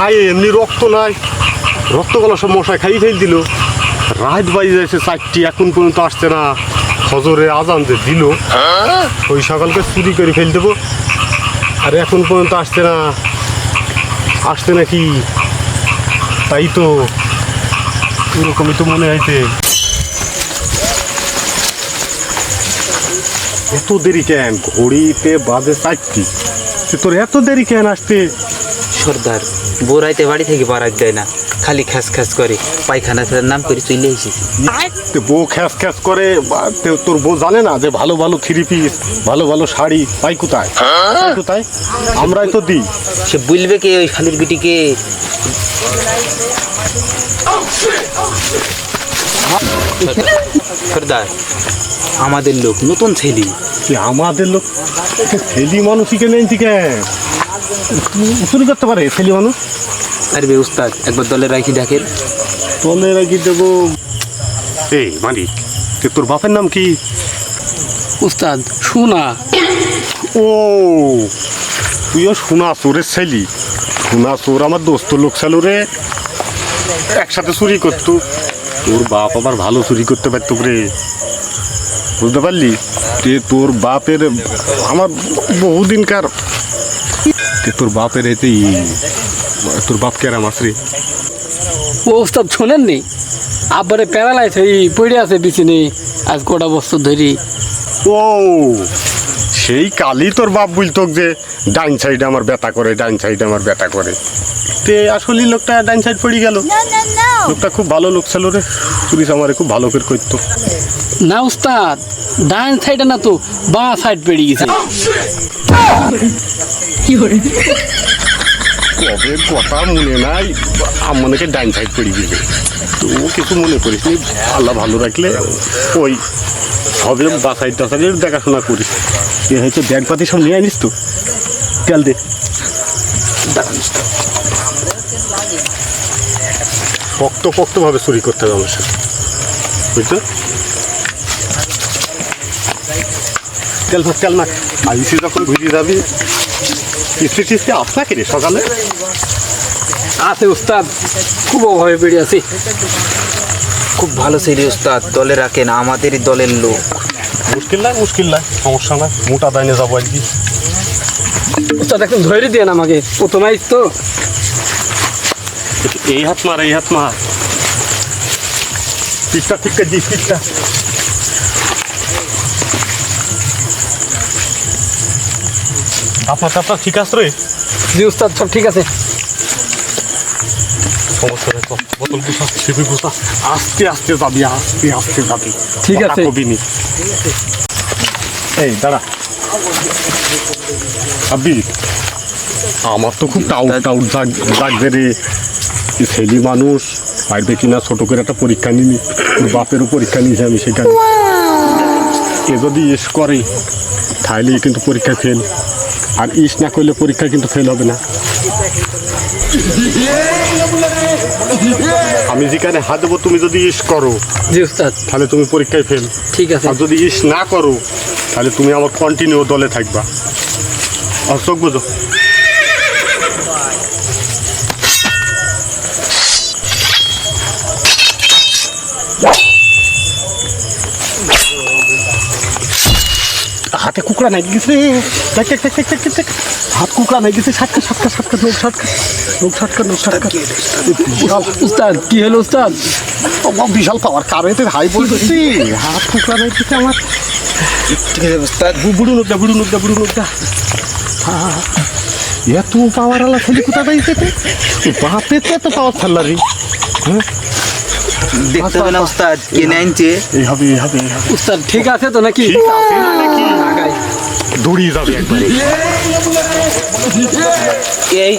গায়ে এমনি রক্ত নাই। রক্ত গলা সব মশাই খাই ফেল দিল। রাত বাজে যাচ্ছে চারটি, এখন পর্যন্ত আসছে না। হজরে আজান যে দিল, ওই সকালকে চুরি করে ফেল দেবো। আর এখন পর্যন্ত আসছে না। আসছে নাকি? তাই তো এরকমই তো মনে হয়েছে এত দেরি কেন? ঘড়িতে বাজে চারটি। তোর এত দেরি কেন আসতে? সর্দার। বোরাইতে বাড়ি থেকে বারাক দেয় না। খালি খ্যাস খ্যাস করে। পায়খানা ফেরার নাম করে চলে এসেছি। বউ খ্যাস খ্যাস করে বা তো- তোর বউ জানে না যে ভালো ভালো থ্রি পিস ভালো ভালো শাড়ি পাই কোথায়? পাই কোথায়? আমরাই তো দিই। সে বলবে কে ওই শালির বিটিকে সর্দার আমাদের লোক নতুন ছেলে। যে আমাদের লোক? ছেলি মানুষই কেন এনেছি কেন? চুরি করতে পারে ছেলি মানুষ? আর বে উস্তাদ একবার দলে রাখি দেখেন। তলে রাখি দেবো এই মালিক তে তোর বাপের নাম কি? উস্তাদ শোনা ও তুইও সোনা চোরের ছেলি। সোনা চোর আমার দোস্ত লোক ছিল রে। একসাথে চুরি করতো। তোর বাপ আবার ভালো চুরি করতে পারতো রে। বুঝতে পারলি? যে তোর বাপের আমার বহুদিনকার তোর বাপের এতে তোর বাপ কে রাম রে ও উস্তাদ শোনেননি আব্বারে প্যারালাইজ হয়ে পড়ে আছে পিছনে আজ গোটা বস্তু ধরি ও সেই কালই তোর বাপ বলতো যে ডাইন সাইডে আমার ব্যথা করে ডাইন সাইডে আমার ব্যথা করে তে আসলে লোকটা ডাইন সাইড পড়ে গেল. লোকটা খুব ভালো লোক ছিল রে। পুলিশ আমারে খুব ভালো করে করতো না উস্তাদ ডান সাইডে না তো বাঁ সাইড পেড়ে গেছে। কবে কথা মনে নাই আমাকে ডাইন সাইড পড়ে গেছে। তো ও কিছু মনে করিস নি আল্লাহ ভালো রাখলে ওই হবে বা সাইড টাসাইডের দেখাশোনা করিস। এ হয়েছে ব্যাগ পাতি সব নিয়ে আনিস তো। তেল দে। শক্ত শক্তভাবে চুরি করতে হবে সাথে। বুঝছ? তেল তেল না। আইসি যখন ঘুরে যাবি কিস্তি টিস্তি আপনাকে রে সকালে? আছে উস্তাদ খুব অভাবে পেড়ে আছি। খুব ভালো ছেলে উস্তাদ দলে রাখেন আমাদেরই দলের লোক। মুশকিল নাই মুশকিল নাই সমস্যা নাই। মোটা দাইনে যাব আর কি উস্তাদ একদম ধরে দিয়ে আমাকে। প্রথমে আইস তো। এই হাত মার এই হাত মার। পিঠটা ঠিক করে দিস পিঠটা। আপনার আপনার ঠিক আছে রে? জি উস্তাদ সব ঠিক আছে। সমস্যা নেই কর। বোতল গুছা সিপি গুছা আস্তে আস্তে যাবি আস্তে আস্তে যাবি। ঠিক আছে। এই দাঁড়া। আবি আমার তো খুব টাউট টাউট জাগবে রে। ছেলে মানুষ পারবে কিনা ছোট করে একটা পরীক্ষা নিনি বাপেরও পরীক্ষা নিয়েছি আমি সেখানে এ যদি ইস করে তাহলে কিন্তু পরীক্ষা ফেল আর ইস না করলে পরীক্ষা কিন্তু ফেল হবে না। আমি যেখানে হাত দেবো তুমি যদি ইস করো তাহলে তুমি পরীক্ষায় ফেল ঠিক আছে। আর যদি ইস না করো তাহলে তুমি আমার কন্টিনিউ দলে থাকবা। অশোক বুঝো? হাতে কুকড়া নাই গেছে। দেখ দেখ দেখ দেখ দেখ দেখ দেখ। হাত কুকড়া নাই গেছে সাতকা সাতকা সাতকা নোক সাতকা নোক সাতকা নোক সাতকা বিশাল। উস্তাদ কি হলো উস্তাদ? বিশাল পাওয়ার কারেন্টের হাই বলতেছি হাত কুকড়া নাই গেছে আমার। ঠিক আছে উস্তাদ। বু- বুড়ো নোকটা বুড়ো নোকটা বুড়ো নোকটা এত পাওয়ার আলা ছেলে কোথা পাইছে বাপে তো এত পাওয়ার ছাড়লা রে। হ্যাঁ? দেখতে হবে না উস্তাদ কে নাইনছে এই হবে হবে উস্তাদ ঠিক আছে তো নাকি? ঠিক আছে নাকি? দৌড়িয়ে যাবে একবারে। এই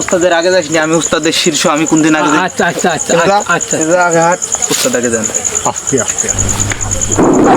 উস্তাদের আগে যাসনি আমি উস্তাদের শীর্ষ আমি কোন দিন আগে যাই? আচ্ছা আচ্ছা আচ্ছা আচ্ছা আগে হাট। উস্তাদ আগে যান। আস্তে আস্তে আস্তে।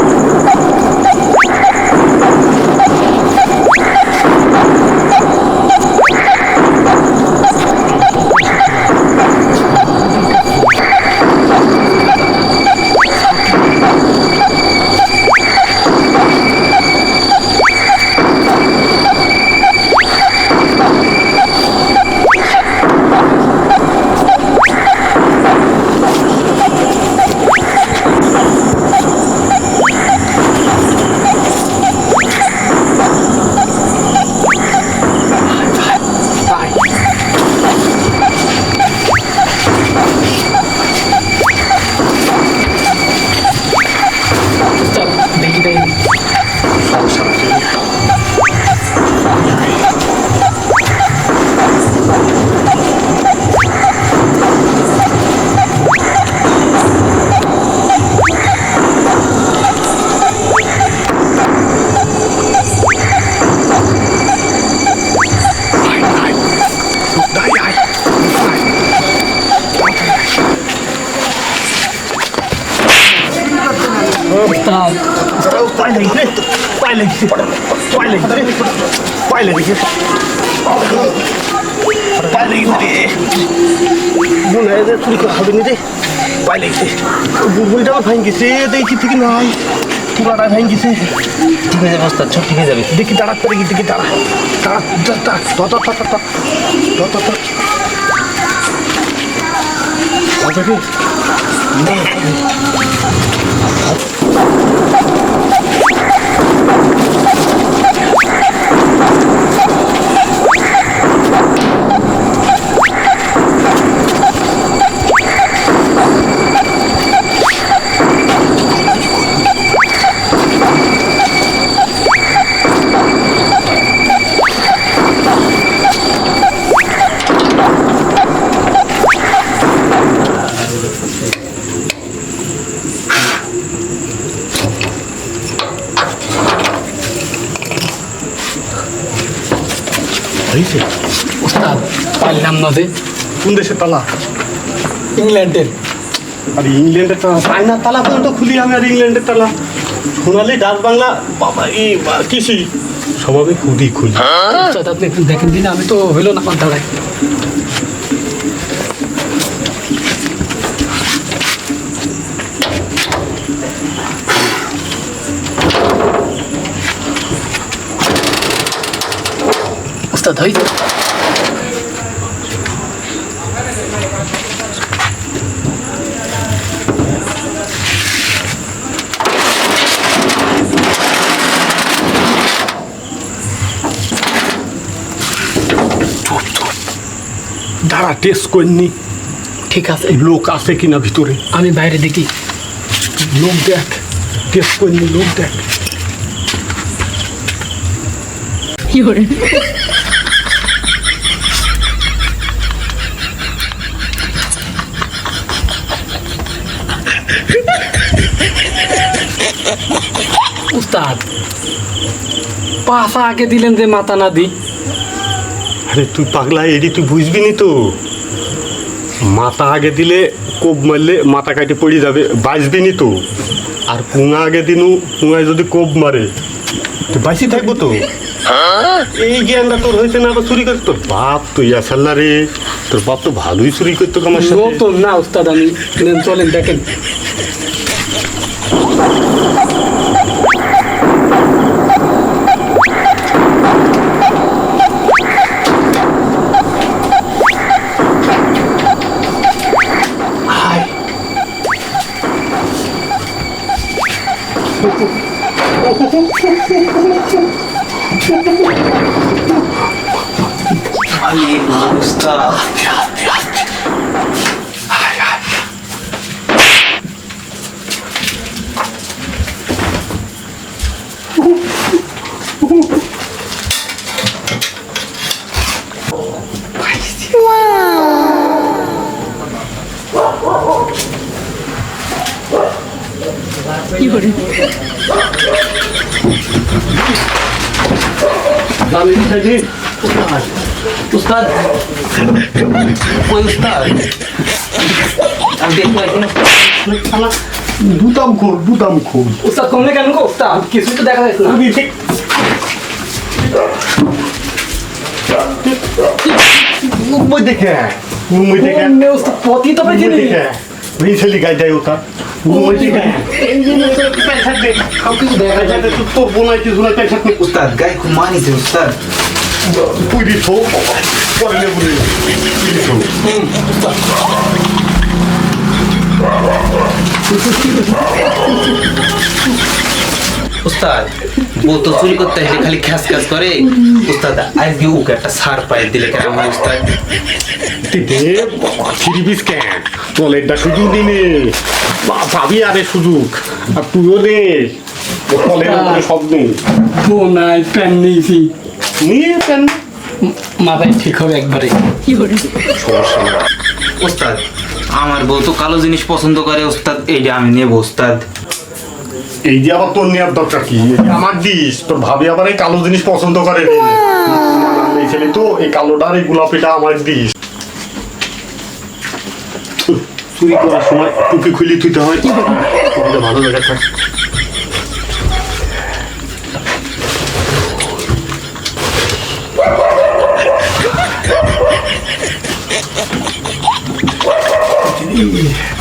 লেগেছে পায়ে লেগেছে পায়ে লেগেছে পায়ে লেগেছে মনে হয় চুরি করা হবে না রে। পায়ে লেগেছে বুলবুলটা আমার ভাঙ গেছে, দেখি থেকে নাই। পুরাটা ভাঙ গেছে। ঠিক হয়ে যাবে ওস্তাদ সব ঠিক হয়ে যাবে। দেখি দাঁড়া, করে গিয়ে দেখি দাঁড়া। দাঁড়া দাঁড়া তত তত তত তত হয়েছে? উস্তাদ পারলাম না যে। কোন দেশের তালা? ইংল্যান্ডের। আর ইংল্যান্ডের তালা না। তালা পর্যন্ত খুলি আমি আর ইংল্যান্ডের তালা। সোনালি ডাক বাংলা বাবা এই বা- কৃষি স্বভাবে খুদি খুলি উস্তাদ আপনি একটু দেখেন দিন আমি তো হইল না আমার দাঁড়ায় উস্তাদ হয়েছে দাঁড়া টেস্ট করিনি ঠিক আছে লোক আছে কিনা ভিতরে আমি বাইরে দেখি লোক দেখ টেস্ট করিনি লোক দেখ উস্তাদ পাশা আগে দিলেন যে মাথা না দিই আরে তুই পাগলা এডি তুই বুঝবি নি তো। মাথা আগে দিলে কোপ মারলে মাথা কাটে পড়ে যাবে বাঁচবি নি তো। আর পুঙা আগে দিনু পুঙায় যদি কোপ মারে তুই বাঁচি থাকব তো। এই জ্ঞানটা তোর হয়েছে না আবার চুরি করতে? তোর বাপ তো ইয়াসাল্লা রে। তোর বাপ তো ভালোই চুরি করতো আমার সাথে। না উস্তাদ আমি চলেন দেখেন। উস্তাদ ওই উস্তাদ বুতাম খোল বুতাম খোল উস্তাদ কমলে কেন গো? উস্তাদ কিছুই তো দেখা যাচ্ছে না। মুম্বই দেখে মুম্বই দেখে। পতি তো পেয়েছি মুম্বই দেখে। গাই যায় ওটা উস্তাদ গায়ে খুব মানিছে উস্তাদ। পুরি থো পরে বলে পুরি উস্তাদ ও তো চুরি করতে আসলে খালি খ্যাস খ্যাস করে উস্তাদ আজকে ওকে একটা সার পাই দিলে হয় উস্তাদ? তিতে ফিরিবিস কেন টয়লেটটা সুযোগ দিনে। পাবি আরে সুযোগ। আর তুইও দে। ও সব নেই বোনাই প্যান নিয়েছি। নিয়ে কেন মাথায় ঠিক হবে একবারে। সমস্যা না আমার বউ তো কালো জিনিস পছন্দ করে উস্তাদ এইটা আমি নেব উস্তাদ এই যে আবার তোর নেওয়ার দরকার কি? আমার দিস তোর ভাবি আবার এই কালো জিনিস পছন্দ করে ছেলে তো এই কালোটার এই গোলাপিটা আমার this. tous les corrections, pour que coller tout un. Yeah.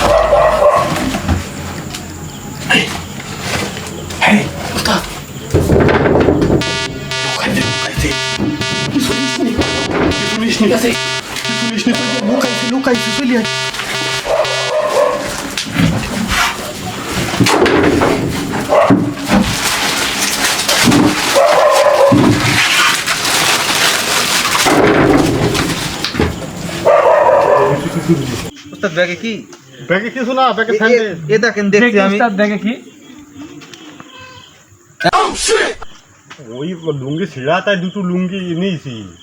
ব্যাগে কি? ব্যাগে কিছু না ব্যাগে এ- এ- দেখেন দেখছি আমি। দেখে কি? ওই লুঙ্গি ছিঁড়া তাই দুটো লুঙ্গি নিয়েছি।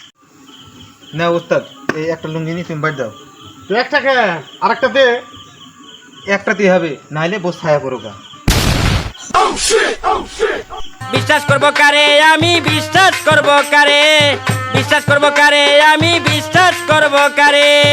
না উস্তাদ এই একটা লুঙ্গি নিয়ে তুমি বাড়ি দাও। একটা কে আরেকটা দে। একটাতেই হবে নাইলে বস ছায়া করো গা। বিশ্বাস করব কারে আমি বিশ্বাস করব কারে। বিশ্বাস করব কারে আমি বিশ্বাস করব কারে।